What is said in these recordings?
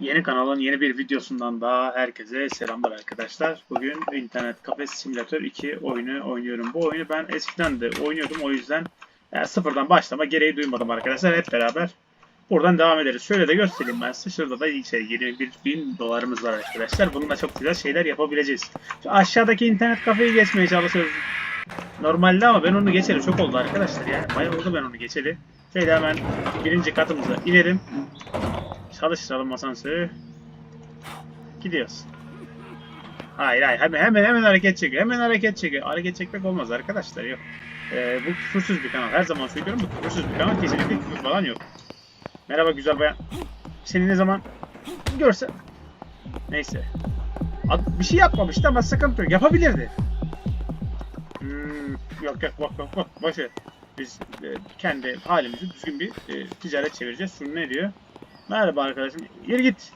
Yeni kanalın yeni bir videosundan daha herkese selamlar arkadaşlar. Bugün internet kafe simülatör 2 oyunu oynuyorum. Bu oyunu ben eskiden de oynuyordum o yüzden yani sıfırdan başlama gereği duymadım arkadaşlar. Hep beraber buradan devam ederiz. Şöyle de göstereyim ben size. Şurada da şey, 21 bin dolarımız var arkadaşlar. Bununla çok güzel şeyler yapabileceğiz. Şu aşağıdaki internet kafeyi geçmeye çalışıyoruz. Normalde ama ben onu geçeli çok oldu arkadaşlar. Yani bayağı oldu ben onu geçeli. Şöyle hemen birinci katımıza inerim. Çalıştıralım asansörü. Gidiyoruz. Hayır hayır hemen hemen hemen hareket çekiyor. Hemen hareket çekiyor. Hareket çekmek olmaz arkadaşlar yok. Ee, bu küfürsüz bir kanal. Her zaman söylüyorum bu küfürsüz bir kanal. Kesinlikle küfür falan yok. Merhaba güzel bayan. Seni ne zaman görsem. Neyse. Bir şey yapmamıştı ama sıkıntı yok. Yapabilirdi. Hmm, yok yok bak bak bak. Başı. Biz e, kendi halimizi düzgün bir e, ticaret çevireceğiz. Şunu ne diyor? Merhaba arkadaşım. Yürü git.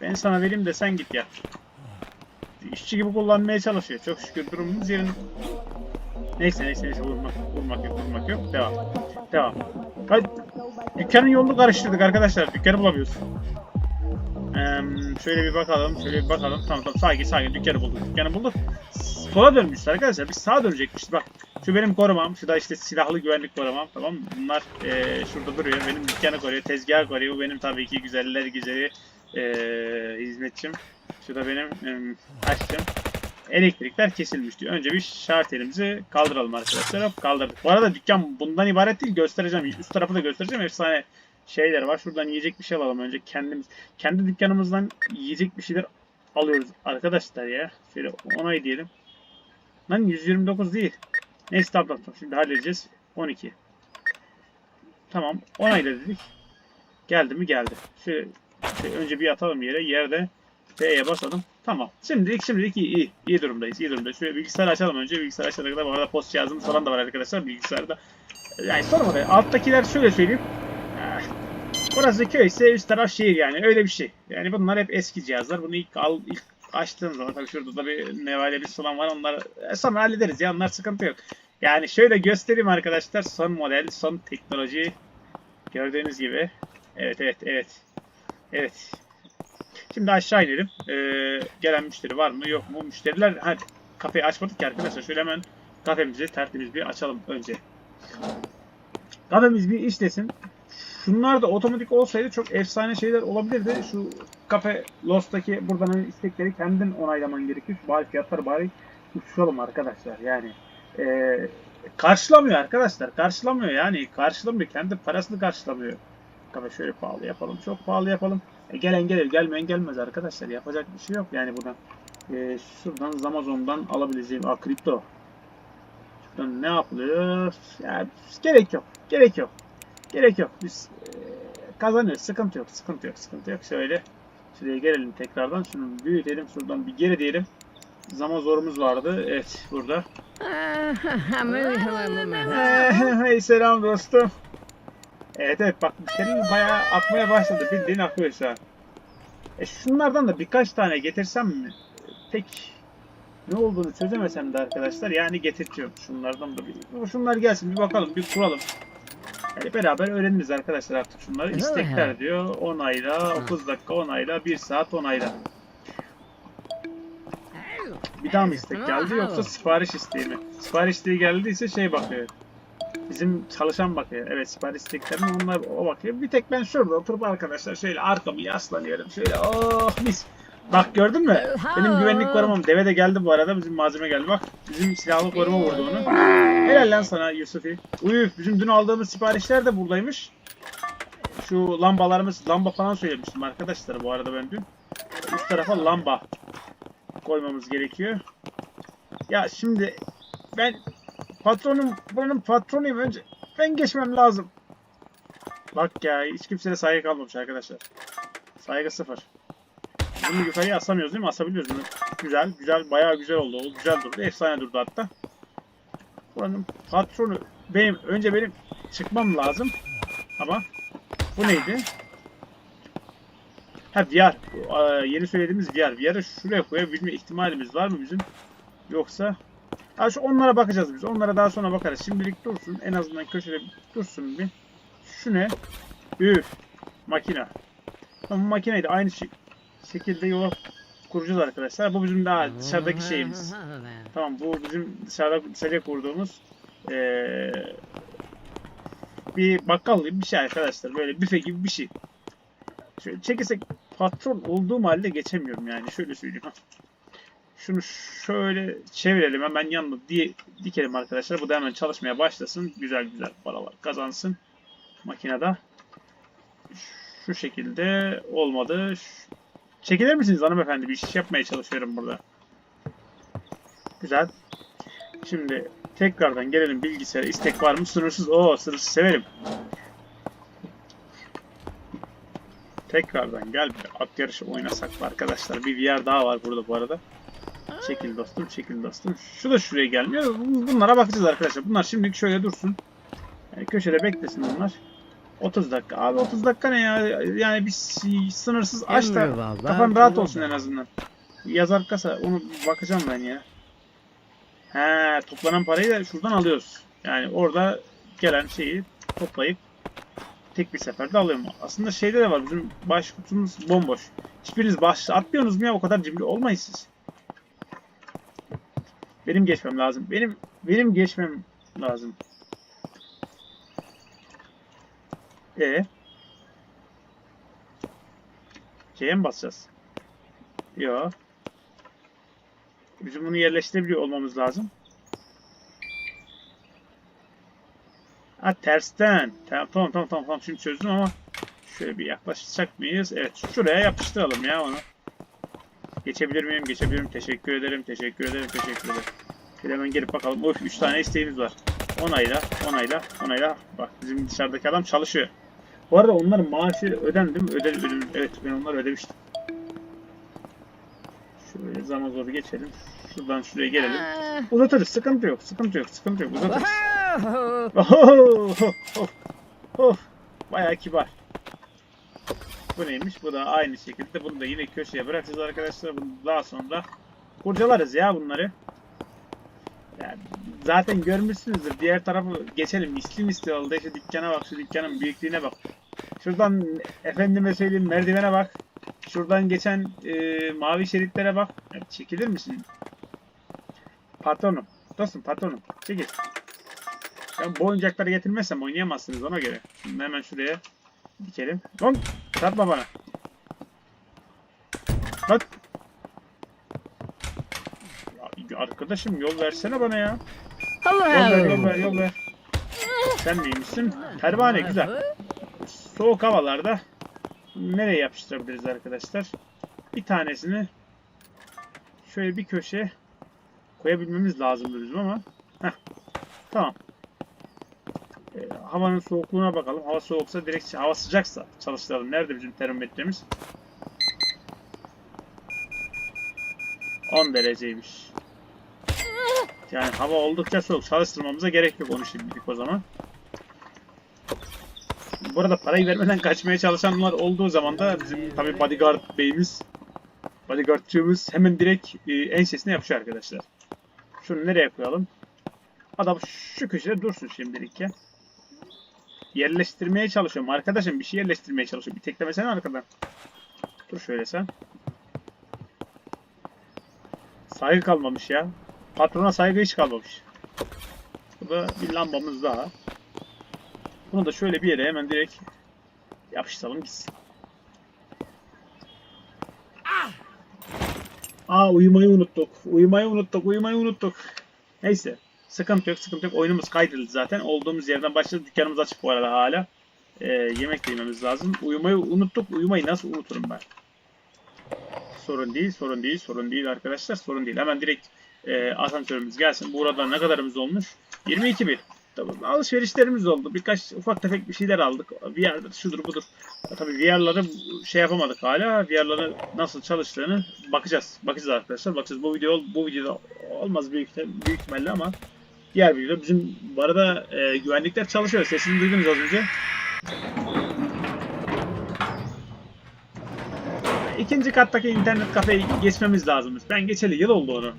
Ben sana vereyim de sen git ya. İşçi gibi kullanmaya çalışıyor. Çok şükür durumumuz yerinde. Neyse neyse neyse vurmak, vurmak yok vurmak yok. Devam. Devam. Hadi. Dükkanın yolunu karıştırdık arkadaşlar. Dükkanı bulamıyoruz. Şöyle bir bakalım. Şöyle bir bakalım. Tamam tamam sakin sakin dükkanı bulduk. Dükkanı bulduk. Sola dönmüşüz arkadaşlar. Biz sağa dönecekmişiz. Bak şu benim korumam. Şu da işte silahlı güvenlik korumam. Tamam mı? Bunlar eee, şurada duruyor. Benim dükkanı koruyor. Tezgahı koruyor. Bu benim tabii ki güzeller güzeli eee hizmetçim. Şu da benim em, aşçım. Elektrikler kesilmiş diyor. Önce bir şartelimizi kaldıralım arkadaşlar. Kaldırdık. Bu arada dükkan bundan ibaret değil. Göstereceğim. Üst tarafı da göstereceğim. Efsane şeyler var. Şuradan yiyecek bir şey alalım önce. Kendimiz kendi dükkanımızdan yiyecek bir şeyler alıyoruz arkadaşlar ya. Şöyle onay diyelim. Lan 129 değil. Neyse tamam. Şimdi halledeceğiz. 12. Tamam. Onayla dedik. Geldi mi geldi. Şöyle, şöyle önce bir atalım yere. Yerde B'ye basalım. Tamam. Şimdilik şimdilik iyi, iyi. İyi durumdayız. iyi durumdayız. Şöyle bilgisayarı açalım önce. Bilgisayarı açana kadar bu arada post cihazımız falan da var arkadaşlar bilgisayarda. Yani sorma da alttakiler şöyle söyleyeyim. Burası köy ise üst taraf şehir yani öyle bir şey. Yani bunlar hep eski cihazlar. Bunu ilk al ilk açtığın zaman tabii şurada da bir nevalemiz falan var. Onları e, sonra hallederiz ya. Onlar sıkıntı yok. Yani şöyle göstereyim arkadaşlar. Son model, son teknoloji. Gördüğünüz gibi. Evet, evet, evet. Evet. Şimdi aşağı inelim. Ee, gelen müşteri var mı yok mu? Müşteriler hadi kafeyi açmadık ki arkadaşlar. Şöyle hemen kafemizi tertemiz bir açalım önce. Kafemiz bir işlesin. Şunlar da otomatik olsaydı çok efsane şeyler olabilirdi. Şu kafe Lost'taki buradan hani istekleri kendin onaylaman gerekiyor. Şu bari fiyatları bari uçuralım arkadaşlar. Yani eee, karşılamıyor arkadaşlar. Karşılamıyor yani. Karşılamıyor. Kendi parasını karşılamıyor. Kafe şöyle pahalı yapalım. Çok pahalı yapalım. E, gelen gelir. Gelmeyen gelmez arkadaşlar. Yapacak bir şey yok yani buradan. Eee, şuradan Amazon'dan alabileceğim. Aa kripto. Şuradan ne yapılıyor? Yani gerek yok. Gerek yok. Gerek yok. Biz e, kazanıyoruz. Sıkıntı yok. Sıkıntı yok. Sıkıntı yok. Şöyle şuraya gelelim tekrardan. Şunu büyütelim. Şuradan bir geri diyelim. Zaman zorumuz vardı. Evet burada. hey selam dostum. Evet evet bak müşterinin bayağı akmaya başladı. Bildiğin akıyor şu an. E şunlardan da birkaç tane getirsem mi? Pek ne olduğunu çözemesem de arkadaşlar yani getirtiyorum. Şunlardan da bir. Şunlar gelsin bir bakalım bir kuralım. Yani beraber öğreniriz arkadaşlar artık şunları. İstekler diyor. 10 ayla, 30 dakika 10 ayla, 1 saat 10 ayla. Bir daha mı istek geldi yoksa sipariş isteği mi? Sipariş isteği geldiyse şey bakıyor. Bizim çalışan bakıyor. Evet sipariş isteklerine onlar o bakıyor. Bir tek ben şurada oturup arkadaşlar şöyle arkamı yaslanıyorum. Şöyle oh mis. Bak gördün mü? Benim güvenlik korumam. Deve de geldi bu arada. Bizim malzeme geldi. Bak bizim silahlı koruma vurdu onu. Helal lan sana Yusufi. Uyuf bizim dün aldığımız siparişler de buradaymış. Şu lambalarımız, lamba falan söylemiştim arkadaşlar bu arada ben dün. Üst tarafa lamba koymamız gerekiyor. Ya şimdi ben patronum, buranın patronuyum önce. Ben geçmem lazım. Bak ya hiç kimseye saygı kalmamış arkadaşlar. Saygı sıfır. Bunu yukarıya asamıyoruz değil mi? Asabiliyoruz bunu. Güzel, güzel, bayağı güzel oldu. O güzel durdu. Efsane durdu hatta. Buranın patronu benim. Önce benim çıkmam lazım. Ama bu neydi? Ha VR. Aa, Yeni söylediğimiz VR. VR'ı şuraya koyabilme ihtimalimiz var mı bizim? Yoksa Ha şu onlara bakacağız biz. Onlara daha sonra bakarız. Şimdilik dursun. En azından köşede dursun bir. Şu ne? Üf. Makina. Ama makineyi de aynı şey- şekilde yola kuracağız arkadaşlar. Bu bizim daha dışarıdaki şeyimiz. Tamam bu bizim dışarıda dışarıya kurduğumuz eee, bir bakkal gibi bir şey arkadaşlar. Böyle büfe gibi bir şey. Şöyle çekirsek patron olduğum halde geçemiyorum yani. Şöyle söyleyeyim. Şunu şöyle çevirelim hemen yanına diye dikelim arkadaşlar. Bu da hemen çalışmaya başlasın. Güzel güzel paralar kazansın makinede. Şu şekilde olmadı. Ş- Çekilir misiniz hanımefendi? Bir iş yapmaya çalışıyorum burada. Güzel. Şimdi tekrardan gelelim bilgisayara. İstek var mı? Sınırsız. Oo sınırsız severim. Tekrardan gel bir at yarışı oynasak mı arkadaşlar? Bir VR daha var burada bu arada. Çekil dostum, çekil dostum. Şu da şuraya gelmiyor. Bu- Bunlara bakacağız arkadaşlar. Bunlar şimdilik şöyle dursun. Yani köşede beklesin bunlar. 30 dakika. Abi 30 dakika ne ya? Yani bir sınırsız aç da kafan rahat kullan. olsun en azından. Yazar kasa onu bakacağım ben ya. He toplanan parayı da şuradan alıyoruz. Yani orada gelen şeyi toplayıp tek bir seferde alıyorum. Aslında şeyde de var bizim baş kutumuz bomboş. Hiçbiriniz baş atmıyorsunuz mu ya o kadar cimri olmayın siz. Benim geçmem lazım. Benim benim geçmem lazım. E C'ye mi basacağız? Yo. Bizim bunu yerleştirebiliyor olmamız lazım. Ha tersten. Tamam tamam tamam tamam, şimdi çözdüm ama şöyle bir yaklaşacak mıyız? Evet şuraya yapıştıralım ya onu. Geçebilir miyim? Geçebilir miyim? Teşekkür ederim. Teşekkür ederim. Teşekkür ederim. Şöyle hemen gelip bakalım. Of 3 tane isteğimiz var. Onayla, onayla, onayla. Bak bizim dışarıdaki adam çalışıyor. Bu arada onların maaşı ödendi mi? Ödedim, ödedim. Evet ben onları ödemiştim. Şöyle zaman doğru geçelim. Şuradan şuraya gelelim. Ah, Uzatırız. Sıkıntı yok. Sıkıntı yok. Sıkıntı yok. Uzatırız. Oho! Bayağı kibar. Bu neymiş? Bu da aynı şekilde. Bunu da yine köşeye bırakacağız arkadaşlar. Bunu daha sonra kurcalarız ya bunları. Zaten görmüşsünüzdür. Diğer tarafı geçelim. Misli misli oldu. Şu dükkana bak. Şu dükkanın büyüklüğüne bak. Şuradan efendime söyleyeyim merdivene bak. Şuradan geçen e, mavi şeritlere bak. Çekilir misin? Patronum. Dostum patronum. Çekil. Ben bu oyuncakları getirmezsem oynayamazsınız ona göre. Şimdi hemen şuraya dikelim. Lan çarpma bana. Lan. Arkadaşım yol versene bana ya. Yol ver yol ver yol ver. Sen neymişsin? Pervane güzel. Soğuk havalarda nereye yapıştırabiliriz arkadaşlar? Bir tanesini şöyle bir köşeye koyabilmemiz lazım bizim ama. Heh. Tamam. Ee, havanın soğukluğuna bakalım. Hava soğuksa direkt hava sıcaksa çalıştıralım. Nerede bizim termometremiz? 10 dereceymiş. Yani hava oldukça soğuk. Çalıştırmamıza gerek yok onu şimdilik o zaman. Bu arada parayı vermeden kaçmaya çalışanlar olduğu zaman da bizim tabi bodyguard beyimiz bodyguardçığımız hemen direkt e, ensesine yapışıyor arkadaşlar. Şunu nereye koyalım? Adam şu köşede dursun şimdilik ya. Yerleştirmeye çalışıyorum. Arkadaşım bir şey yerleştirmeye çalışıyorum. Bir teklemesene arkadan. Dur şöyle sen. Saygı kalmamış ya. Patrona saygı hiç kalmamış. Bu da bir lambamız daha. Bunu da şöyle bir yere hemen direkt yapıştıralım gitsin. Aa uyumayı unuttuk. Uyumayı unuttuk. Uyumayı unuttuk. Neyse. Sıkıntı yok, sıkıntı yok. Oyunumuz kaydedildi zaten. Olduğumuz yerden başladık. Dükkanımız açık bu arada hala. Ee, yemek de yememiz lazım. Uyumayı unuttuk. Uyumayı nasıl unuturum ben? Sorun değil, sorun değil, sorun değil arkadaşlar. Sorun değil. Hemen direkt e, asansörümüz gelsin. Burada ne kadarımız olmuş? 22 bin. Tamam. Alışverişlerimiz oldu. Birkaç ufak tefek bir şeyler aldık. VR'dır, şudur budur. Ya, tabii VR'ları şey yapamadık hala. VR'ları nasıl çalıştığını bakacağız. Bakacağız arkadaşlar. Bakacağız. Bu video bu videoda olmaz büyük ihtim- büyük ihtimalle ama diğer videoda bizim bu arada e, güvenlikler çalışıyor. Sesini duydunuz az önce. İkinci kattaki internet kafeyi geçmemiz lazımmış. Ben geçeli yıl oldu onu.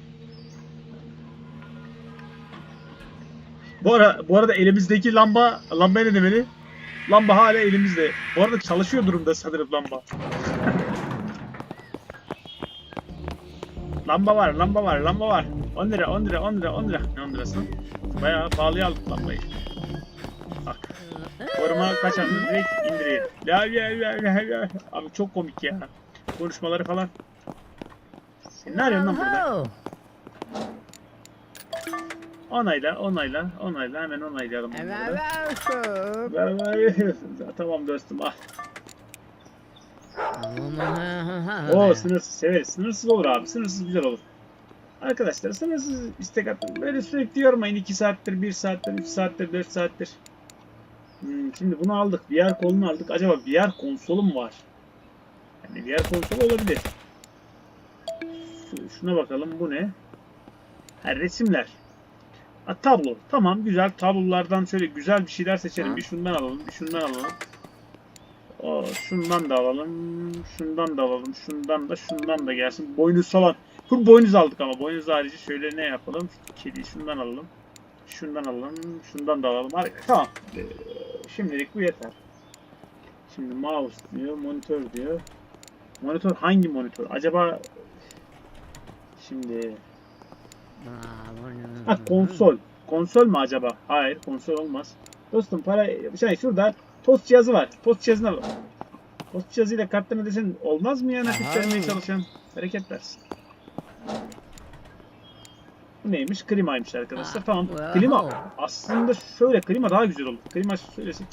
Bu, ara, bu arada elimizdeki lamba, lambaya ne demeli? Lamba hala elimizde. Bu arada çalışıyor durumda sanırım lamba. lamba var, lamba var, lamba var. 10 lira, 10 lira, 10 lira, 10 lira. Ne 10 lirası? Bayağı pahalıya aldık lambayı. Bak. Koruma kaçan direkt indiriyor. La la la la. Abi çok komik ya. Konuşmaları falan. Sen ne arıyorsun lan burada? Onayla, onayla, onayla. Hemen onaylayalım bunları. Ver, ver. tamam dostum al. Oo sınırsız severiz. Sınırsız olur abi. Sınırsız güzel olur. Arkadaşlar sınırsız istek atın. Böyle sürekli yormayın. 2 saattir, 1 saattir, 3 saattir, 4 saattir. Hmm, şimdi bunu aldık. VR kolunu aldık. Acaba VR konsolu mu var? Yani VR konsolu olabilir. Şu- Şuna bakalım. Bu ne? Ha, resimler. Ha, tablo. Tamam güzel. Tablolardan şöyle güzel bir şeyler seçelim. Bir şundan alalım. Bir şundan alalım. O, şundan da alalım. Şundan da alalım. Şundan da şundan da gelsin. Boynuz falan. Full boynuz aldık ama. Boynuz harici şöyle ne yapalım? Kedi şundan alalım. Şundan alalım. Şundan da alalım. Harika. Tamam. Şimdilik bu yeter. Şimdi mouse diyor. Monitör diyor. Monitör hangi monitör? Acaba şimdi Ha konsol. Konsol mu acaba? Hayır konsol olmaz. Dostum para şey şurada tost cihazı var. Tost cihazına bak. Tost cihazıyla karttan ödesen olmaz mı ya nakit vermeye çalışan? Hareket versin. Bu neymiş? Klimaymış arkadaşlar. Ah, Tamam. Klima aslında şöyle klima daha güzel olur. Klima söylesin.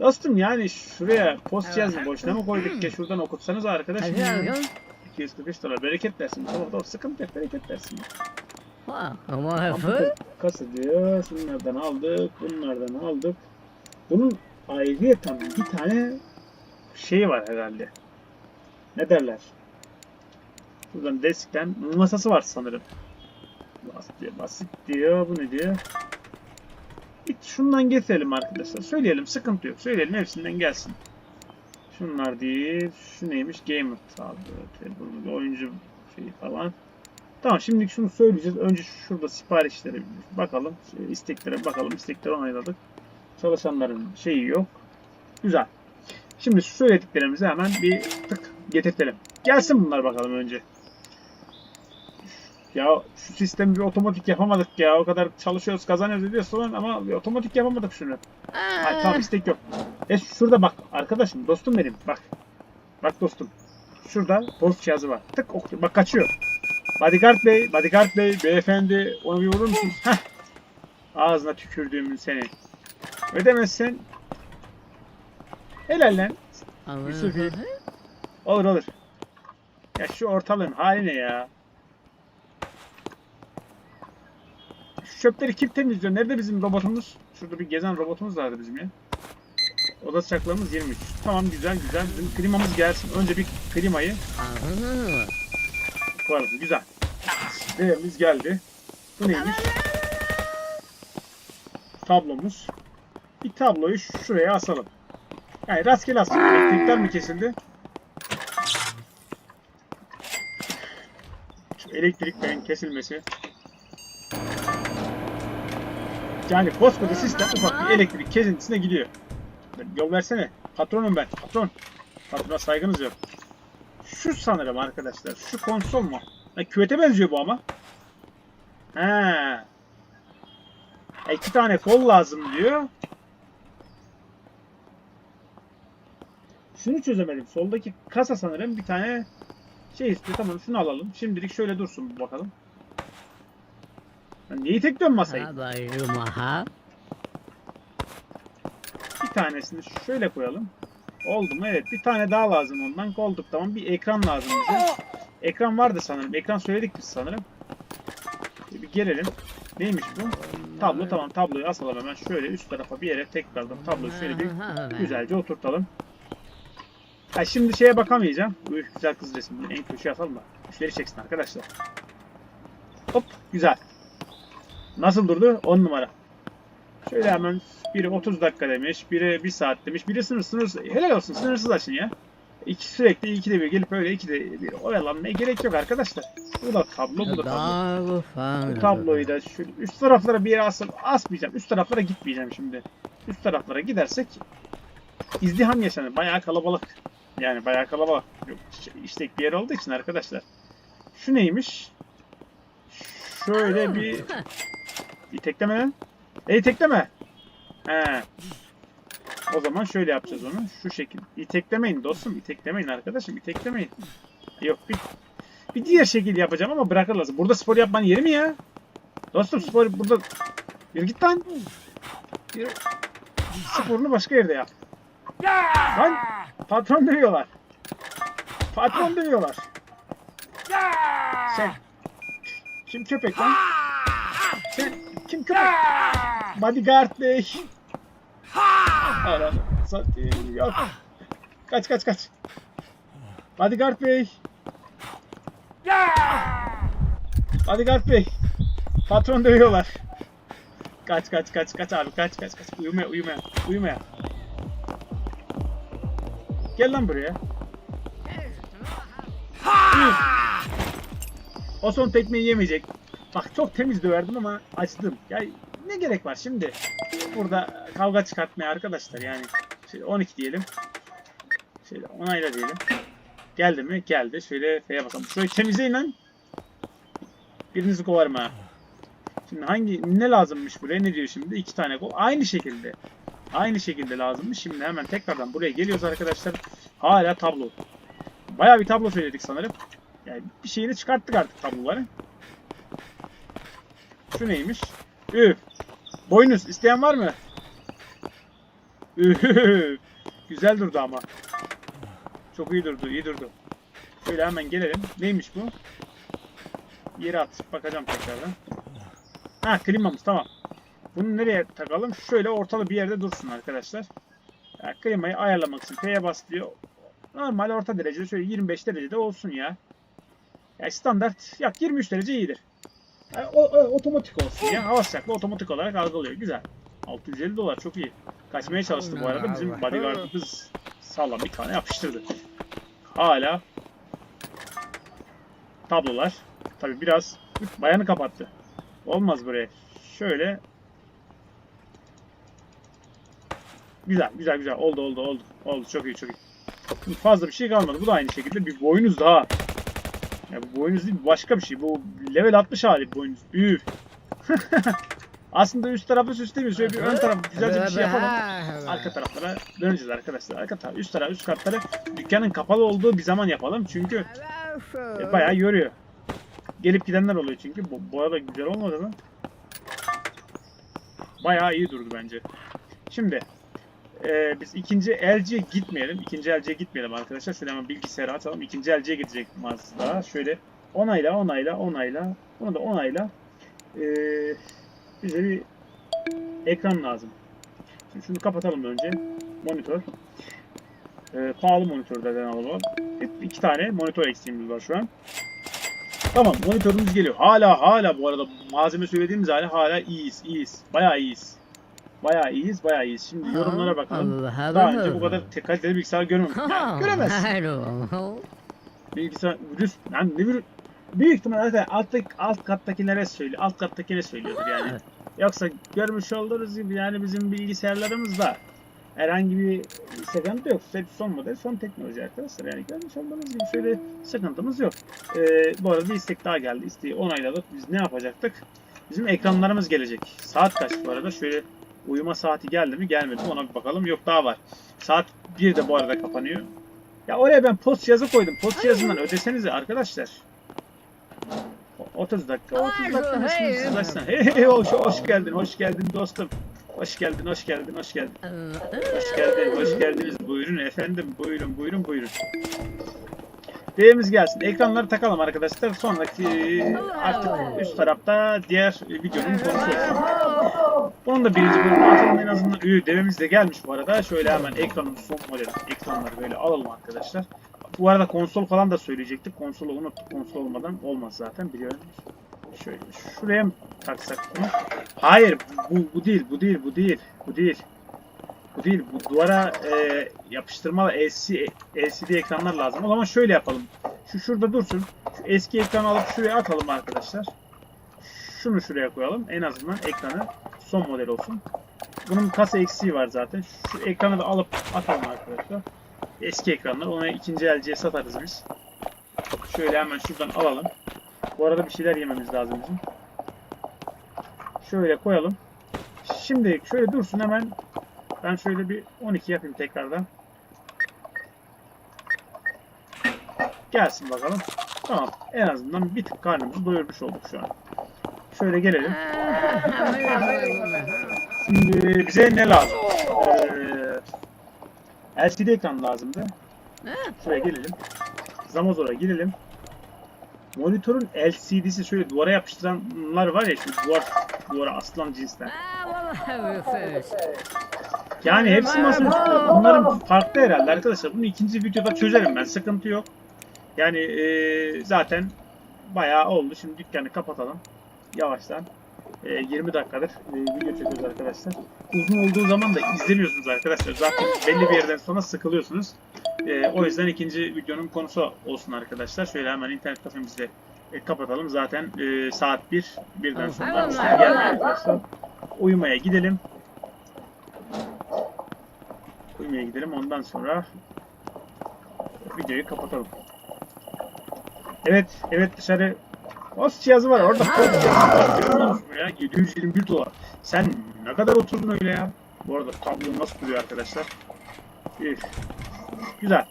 Dostum yani şuraya post cihazını boşuna mı koyduk ya şuradan okutsanız arkadaşım. 245 dolar bereket versin. Tamam tamam sıkıntı yok bereket versin. Computer kasa diyor. Şunlardan aldık. Bunlardan aldık. Bunun ayrıyeten bir tane şey var herhalde. Ne derler? Şuradan deskten masası var sanırım. Basit diyor, basit diyor. Bu ne diyor? Hiç şundan getirelim arkadaşlar. Söyleyelim sıkıntı yok. Söyleyelim hepsinden gelsin. Şunlar değil. Şu neymiş? Gamer tabi. Oyuncu şeyi falan. Tamam şimdilik şunu söyleyeceğiz. Önce şurada siparişlere bakalım. Şey, isteklere bakalım. İstekleri onayladık. Çalışanların şeyi yok. Güzel. Şimdi söylediklerimizi hemen bir tık getirtelim. Gelsin bunlar bakalım önce. Ya şu sistemi bir otomatik yapamadık ya. O kadar çalışıyoruz kazanıyoruz ediyoruz falan ama bir otomatik yapamadık şunu. Ay, tamam istek yok. E şurada bak arkadaşım dostum benim bak. Bak dostum. Şurada post cihazı var. Tık ok bak kaçıyor. Bodyguard Bey, Bodyguard Bey, beyefendi onu bir vurur musunuz? Heh. Ağzına tükürdüğümün seni. Ödemezsen helal lan. Yusufi. Olur olur. Ya şu ortalığın hali ne ya? Şu çöpleri kim temizliyor? Nerede bizim robotumuz? Şurada bir gezen robotumuz vardı bizim ya. Oda sıcaklığımız 23. Tamam güzel güzel. Bizim klimamız gelsin. Önce bir klimayı koyalım. Güzel. Değerimiz geldi. Bu neymiş? Tablomuz. Bir tabloyu şuraya asalım. Yani rastgele asalım. Elektrikler mi kesildi? Şu elektriklerin kesilmesi. Yani koskoca sistem ufak bir elektrik kesintisine gidiyor. Yol versene. Patronum ben. Patron. Patrona saygınız yok. Şu sanırım arkadaşlar. Şu konsol mu? Ha, küvete benziyor bu ama. He. Ha, İki tane kol lazım diyor. Şunu çözemedim. Soldaki kasa sanırım bir tane şey istiyor. Tamam şunu alalım. Şimdilik şöyle dursun bir bakalım. Ben neyi tek dön masayı? Bir tanesini şöyle koyalım. Oldu mu? Evet. Bir tane daha lazım ondan. Kolduk tamam. Bir ekran lazım bize. Ekran vardı sanırım. Ekran söyledik biz sanırım. Bir gelelim. Neymiş bu? Tablo tamam. Tabloyu asalım hemen. Şöyle üst tarafa bir yere tekrardan tabloyu şöyle bir güzelce oturtalım. Ha şimdi şeye bakamayacağım. Bu güzel kız resmini en köşeye atalım da. Müşteri çeksin arkadaşlar. Hop güzel. Nasıl durdu? 10 numara. Şöyle hemen biri 30 dakika demiş, biri 1 saat demiş, biri sınır sınırsız. Helal olsun sınırsız açın ya. İki sürekli ikide bir gelip öyle ikide bir oyalanmaya gerek yok arkadaşlar. Bu da tablo, bu da tablo. Bu tabloyu da şu üst taraflara bir yere asıp asmayacağım. Üst taraflara gitmeyeceğim şimdi. Üst taraflara gidersek izdiham yaşanır. Bayağı kalabalık. Yani bayağı kalabalık. Yok, İştek bir yer olduğu için arkadaşlar. Şu neymiş? Şöyle bir... İtekleme lan. İtekleme. He. O zaman şöyle yapacağız onu. Şu şekil. İteklemeyin dostum. İteklemeyin arkadaşım. İteklemeyin. Yok bir, bir diğer şekil yapacağım ama bırakırlar. Burada spor yapmanın yeri mi ya? Dostum spor burada... Yürü git lan. Yürü. Sporunu başka yerde yap. Lan patron dövüyorlar. Patron dövüyorlar. Sen kim köpek lan? Kim köpek? Bodyguard bey. Ananı satayım. Yok. Kaç kaç kaç. Bodyguard bey. Bodyguard bey. Patron dövüyorlar. Kaç kaç kaç kaç abi kaç kaç kaç. Uyumaya uyumaya uyumaya. Gel lan buraya. O son tekmeyi yemeyecek. Bak çok temiz döverdim ama açtım. Ya ne gerek var şimdi? Burada kavga çıkartmaya arkadaşlar yani. Şöyle 12 diyelim. Şöyle onayla diyelim. Geldi mi? Geldi. Şöyle F'ye bakalım. Şöyle temizleyin lan. Birinizi kovarım ha. Şimdi hangi ne lazımmış buraya? Ne diyor şimdi? İki tane kol. Aynı şekilde. Aynı şekilde lazımmış. Şimdi hemen tekrardan buraya geliyoruz arkadaşlar. Hala tablo. Bayağı bir tablo söyledik sanırım. Yani bir şeyini çıkarttık artık tabloları. Şu neymiş? Üf. Boynuz isteyen var mı? Üf. Güzel durdu ama. Çok iyi durdu, iyi durdu. Şöyle hemen gelelim. Neymiş bu? Yere at. Bakacağım tekrardan. Ha klimamız tamam. Bunu nereye takalım? Şöyle ortalı bir yerde dursun arkadaşlar. Ya, klimayı ayarlamak için P'ye bas diyor. Normal orta derecede şöyle 25 derecede olsun ya. Ya standart yak 23 derece iyidir. Ya, o, o- otomatik olsun ya. Hava sıcaklığı otomatik olarak algılıyor. Güzel. 650 dolar çok iyi. Kaçmaya çalıştı bu arada. Bizim bodyguardımız sağlam bir tane yapıştırdı. Hala tablolar. Tabi biraz bayanı kapattı. Olmaz buraya. Şöyle. Güzel, güzel, güzel. Oldu, oldu, oldu. Oldu. Çok iyi, çok iyi. Fazla bir şey kalmadı. Bu da aynı şekilde bir boynuz daha. Ya bu boynuz değil, başka bir şey. Bu level 60 hali boynuz. Üf. Aslında üst tarafı süslemiyor. Şöyle bir ön tarafı güzelce bir şey yapalım. Arka taraflara döneceğiz arkadaşlar. Arka taraf, üst taraf, üst katları dükkanın kapalı olduğu bir zaman yapalım. Çünkü e, bayağı yoruyor. Gelip gidenler oluyor çünkü. Bu, bu arada güzel olmadı mı? Bayağı iyi durdu bence. Şimdi e, biz ikinci LG'ye gitmeyelim. İkinci LG'ye gitmeyelim arkadaşlar. Şöyle hemen bilgisayarı açalım. İkinci LG'ye gidecek Mazda. Şöyle onayla, onayla, onayla. Bunu da onayla. E, bize bir ekran lazım. Şimdi şunu kapatalım önce. Monitör. E, pahalı monitörlerden alalım. İ- İki tane monitör eksiğimiz var şu an. Tamam monitörümüz geliyor. Hala hala bu arada malzeme söylediğimiz hali hala iyiyiz iyiyiz. Bayağı iyiyiz. Bayağı iyiyiz bayağı iyiyiz. Şimdi yorumlara bakalım. Daha önce bu kadar te- kaliteli bilgisayar görmemiştim. Yani göremezsin. Bilgisayar virüs yani ne virüs büyük ihtimal zaten alt, alt kattakilere söylüyor. Alt kattakilere söylüyordur yani. Yoksa görmüş olduğunuz gibi yani bizim bilgisayarlarımızda herhangi bir sıkıntı yok. Hep son model, son teknoloji arkadaşlar. Yani görmüş olduğunuz gibi şöyle sıkıntımız yok. Ee, bu arada bir istek daha geldi. İsteği onayladık. Biz ne yapacaktık? Bizim ekranlarımız gelecek. Saat kaç bu arada? Şöyle uyuma saati geldi mi gelmedi mi ona bir bakalım. Yok daha var. Saat 1'de bu arada kapanıyor. Ya oraya ben post yazı koydum. Post yazından ödesenize arkadaşlar. O- 30 dakika, 30 dakika nasıl hey. sızlaşsın? Hey, hey, hoş, hoş geldin, hoş geldin dostum. Hoş geldin, hoş geldin, hoş geldin. Hoş geldin, hoş geldiniz. Buyurun efendim, buyurun, buyurun, buyurun. D'miz gelsin. Ekranları takalım arkadaşlar. Sonraki artık üst tarafta diğer videonun konusu olsun. Bunun da birinci bölümü atalım en azından. Üy, devemiz de gelmiş bu arada. Şöyle hemen ekranın son modeli. Ekranları böyle alalım arkadaşlar. Bu arada konsol falan da söyleyecektik. Konsolu unuttuk. Konsol olmadan olmaz zaten biliyorsunuz. Şöyle şuraya mı taksak bunu? Hayır bu, bu değil bu değil bu değil bu değil. Bu değil bu duvara e, yapıştırmalı LCD, LCD ekranlar lazım. O zaman şöyle yapalım. Şu şurada dursun. Şu eski ekranı alıp şuraya atalım arkadaşlar. Şunu şuraya koyalım. En azından ekranı son model olsun. Bunun kasa eksiği var zaten. Şu ekranı da alıp atalım arkadaşlar. Eski ekranlar. Ona ikinci elciye satarız biz. Şöyle hemen şuradan alalım. Bu arada bir şeyler yememiz lazım bizim. Şöyle koyalım. Şimdi şöyle dursun hemen. Ben şöyle bir 12 yapayım tekrardan. Gelsin bakalım. Tamam. En azından bir tık karnımızı doyurmuş olduk şu an. Şöyle gelelim. Şimdi bize ne lazım? Ee, LCD ekran lazımdı. Şuraya gelelim. Zamozor'a girelim. Monitörün LCD'si şöyle duvara yapıştıranlar var ya şu duvar duvara asılan cinsten. Yani hepsi masaüstü. Bunların farklı herhalde arkadaşlar. Bunu ikinci videoda çözerim ben. Sıkıntı yok. Yani eee, zaten bayağı oldu. Şimdi dükkanı kapatalım. Yavaştan. Eee, 20 dakikadır eee, video çekiyoruz arkadaşlar. Uzun olduğu zaman da izlemiyorsunuz arkadaşlar. Zaten belli bir yerden sonra sıkılıyorsunuz. Eee, o yüzden ikinci videonun konusu olsun arkadaşlar. Şöyle hemen internet kafemizi de e, kapatalım. Zaten eee, saat 1. Birden sonra Tamam. müşteri gelmiyor arkadaşlar. Uyumaya gidelim. Uyumaya gidelim. Ondan sonra videoyu kapatalım. Evet, evet dışarı OS cihazı var orada. Ya? 721 dolar. Sen ne kadar oturdun öyle ya? Bu arada tablo nasıl duruyor arkadaşlar? Üf. Güzel.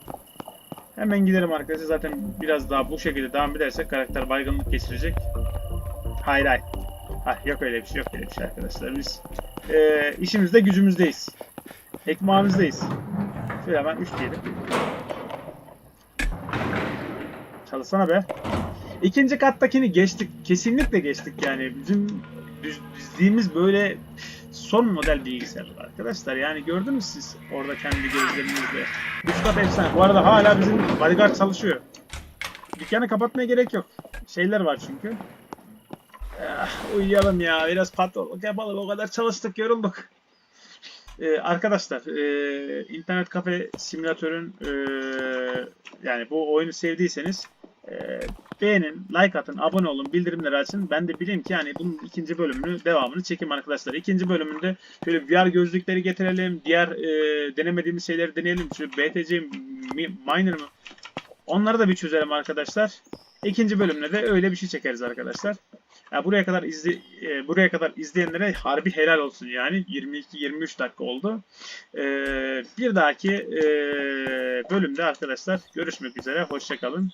Hemen gidelim arkadaşlar. Zaten biraz daha bu şekilde devam edersek karakter baygınlık geçirecek. Hayır hayır. Ha, yok öyle bir şey yok öyle bir şey arkadaşlar. Biz eee işimizde gücümüzdeyiz. Ekmeğimizdeyiz. Şöyle hemen 3 diyelim. Çalışsana be. İkinci kattakini geçtik. Kesinlikle geçtik yani. Bizim dizdiğimiz böyle son model bilgisayarlar arkadaşlar. Yani gördünüz siz orada kendi gözlerinizle. Üst kat efsane. Bu arada hala bizim bodyguard çalışıyor. Dükkanı kapatmaya gerek yok. Şeyler var çünkü. Ah, uyuyalım ya. Biraz patronluk yapalım. O kadar çalıştık, yorulduk. Ee, arkadaşlar, e, internet kafe simülatörün e, yani bu oyunu sevdiyseniz e, beğenin, like atın, abone olun, bildirimleri açın. Ben de bileyim ki yani bunun ikinci bölümünü, devamını çekeyim arkadaşlar. İkinci bölümünde şöyle VR gözlükleri getirelim, diğer e, denemediğimiz şeyleri deneyelim. Şu BTC mi- Miner mı? Onları da bir çözelim arkadaşlar. İkinci bölümde de öyle bir şey çekeriz arkadaşlar. Ya buraya kadar izle e, buraya kadar izleyenlere harbi helal olsun yani 22-23 dakika oldu. E, bir dahaki e, bölümde arkadaşlar görüşmek üzere. Hoşçakalın.